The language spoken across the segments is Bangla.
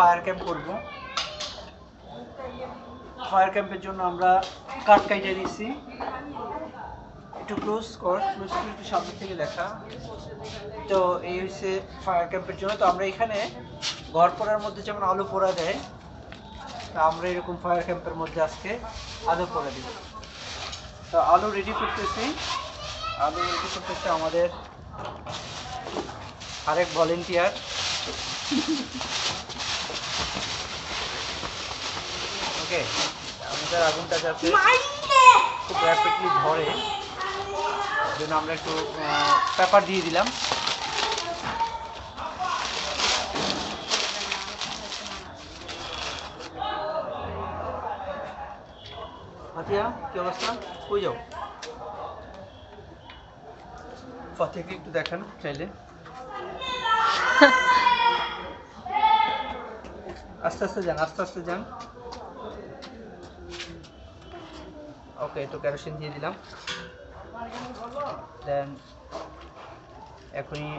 ফায়ার ক্যাম্প করব। ফায়ার ক্যাম্পের জন্য আমরা কাঠ কাইটে দিয়েছি। একটু ক্লোজ কর ক্লোজ করে একটু সামনে থেকে দেখা। তো এই হচ্ছে ফায়ার ক্যাম্পের জন্য। তো আমরা এখানে ঘর পোড়ার মধ্যে যেমন আলু পোড়া দেয়, তা আমরা এরকম ফায়ার ক্যাম্পের মধ্যে আজকে আলু পোড়া দিব। তো আলু রেডি করতেছি। আলু রেডি করতেছে আমাদের আরেক ভলেন্টিয়ার ওকে আমাদের আগুনটা যাতে খুব র্যাপিডলি ধরে। জন্য আমরা একটু পেপার দিয়ে দিলাম। ফাতিয়া কি অবস্থা? কই যাও? একটু দেখান চাইলে। আস্তে আস্তে যান আস্তে আস্তে যান। ওকে একটু ক্যারোসিন দিয়ে দিলাম। দেন এখনই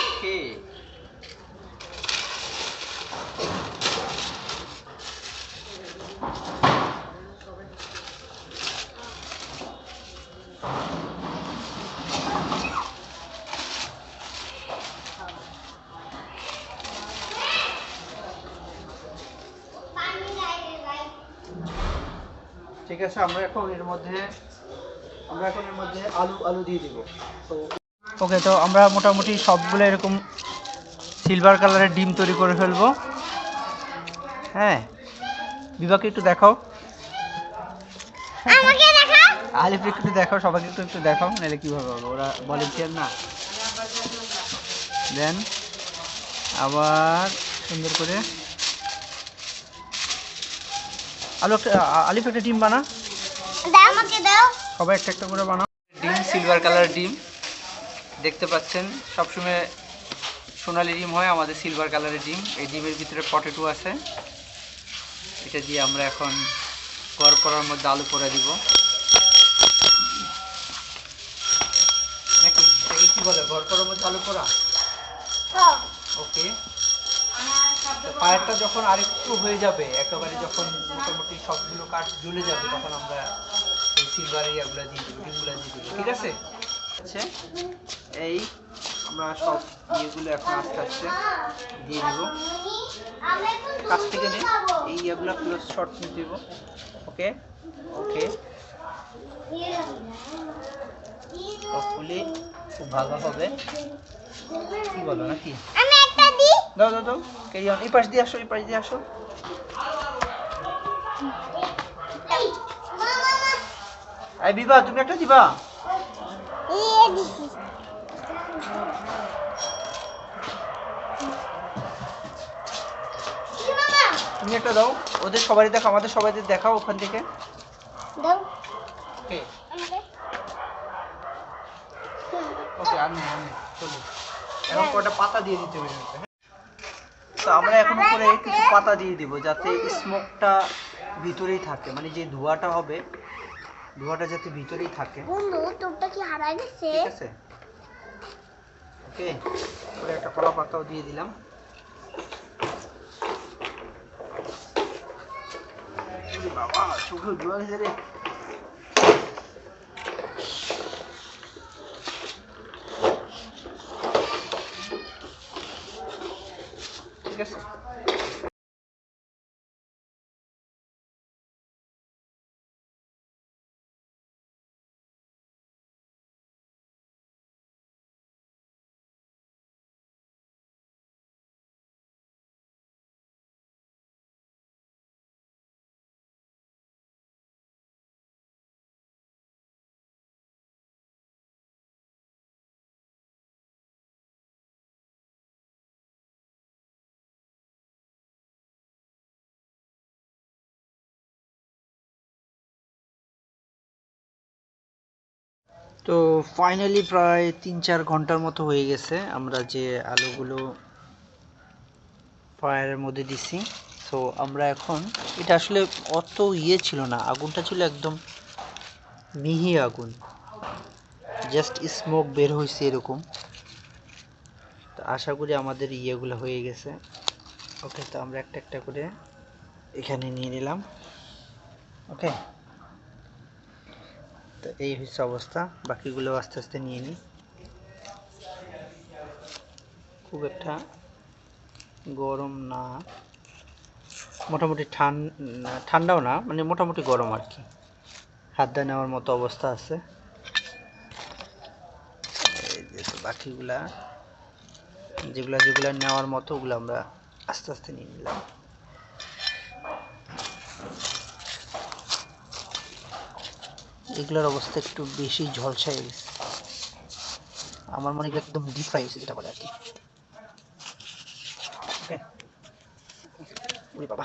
ওকে ঠিক আছে আমরা এখন এর মধ্যে আমরা এখন এর মধ্যে আলু আলু দিয়ে দিব। তো ওকে তো আমরা মোটামুটি সবগুলো এরকম সিলভার কালারের ডিম তৈরি করে ফেলব। হ্যাঁ বিভাকে একটু দেখাও। আমাকে দেখা আলিফ একটু দেখাও সবাইকে একটু একটু দেখাও নাহলে কীভাবে হবে? ওরা ভলেন্টিয়ার না। দেন আবার সুন্দর করে আলু একটা আলিফ একটা ডিম বানা। দাও আমাকে দাও। সবাই একটা একটা করে বানাও। ডিম সিলভার কালার ডিম। দেখতে পাচ্ছেন সবসময় সোনালি ডিম হয় আমাদের সিলভার কালারের ডিম। এই ডিমের ভিতরে পটেটো আছে। এটা দিয়ে আমরা এখন গড় করার মধ্যে আলু পোড়া দিব। নাকি? কি বলে গড় করার মধ্যে আলু পোড়া ওকে ফায়ারটা যখন আরেকটু হয়ে যাবে, একেবারে যখন মোটামুটি সবগুলো কাঠ জ্বলে যাবে, তখন আমরা এই সিলভার ইয়াগুলো দিয়ে দেবো, ডিমগুলো দিয়ে দেবো, ঠিক আছে? আচ্ছা এই আমরা সব ইয়েগুলো এখন আস্তে আস্তে দিয়ে দিব। কাছ থেকে নে, এই ইয়েগুলো ক্লোজ শর্ট নিয়ে দিব। ওকে ওকে হপফুলি খুব ভালো হবে। কি বলো নাকি? দাও দাও দাও ক্যারি অন এই পাশ দিয়ে আসো এই পাশ দিয়ে আসো এই বিভা তুমি একটা দিবা তুমি একটা দাও ওদের সবারই দেখো আমাদের সবাইদের দেখাও ওখান থেকে। দাও। ওকে ওকে আমি আমি চলো। এখন কটা পাতা দিয়ে দিতে হবে? তো আমরা এখন উপরে কিছু পাতা দিয়ে দিব যাতে স্মোকটা ভিতরেই থাকে মানে যে ধোঁয়াটা হবে ধোঁয়াটা যাতে ভিতরেই থাকে। বন্ধু তোরটা কি হারাই গেছে? ঠিক আছে। ওকে উপরে একটা কলা পাতাও দিয়ে দিলাম। বাবা চোখে জোয়ার এসে রে। ঠিক তো ফাইনালি প্রায় তিন চার ঘণ্টার মতো হয়ে গেছে আমরা যে আলুগুলো ফায়ারের মধ্যে দিছি। সো আমরা এখন, এটা আসলে অত ইয়ে ছিল না, আগুনটা ছিল একদম মিহি আগুন। জাস্ট স্মোক বের হয়েছে এরকম। তো আশা করি আমাদের ইয়েগুলো হয়ে গেছে। ওকে তো আমরা একটা একটা করে এখানে নিয়ে নিলাম। ওকে তো এই হচ্ছে অবস্থা। বাকিগুলো আস্তে আস্তে নিয়ে নিই। খুব একটা গরম না। মোটামুটি ঠান ঠান্ডাও না মানে মোটামুটি গরম আর কি। হাত দিয়ে নেওয়ার মতো অবস্থা আছে। বাকিগুলা, যেগুলা যেগুলা নেওয়ার মতো ওগুলো আমরা আস্তে আস্তে নিয়ে নিলাম। এগুলোর অবস্থা একটু বেশি ঝলসায় গেছে। আমার মনে হয় একদম ডিপ ফ্রাই হয়েছে যেটা বলে আর কি। বাবা।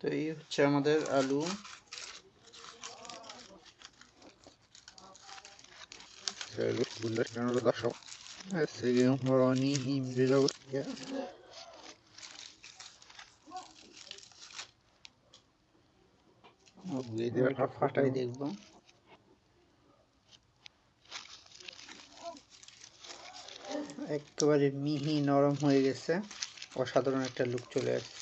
তো এই হচ্ছে আমাদের আলু। ফাটাই দেখব। একেবারে মিহি নরম হয়ে গেছে। অসাধারণ একটা লুক চলে আসছে।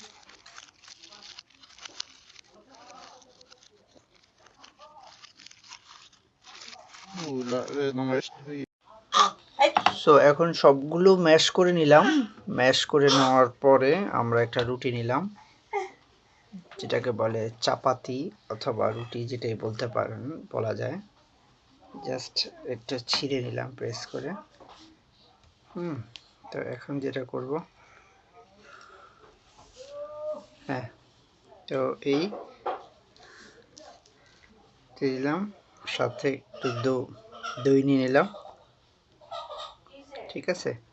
সো এখন সবগুলো ম্যাশ করে নিলাম। ম্যাশ করে নেওয়ার পরে আমরা একটা রুটি নিলাম। যেটাকে বলে চাপাতি অথবা রুটি যেটাই বলতে পারেন, বলা যায়। জাস্ট একটা ছিঁড়ে নিলাম প্রেস করে। হুম, তো এখন যেটা করব। হ্যাঁ তো এই দিলাম। সাথে একটু দই নিয়ে নিলাম। fíjese.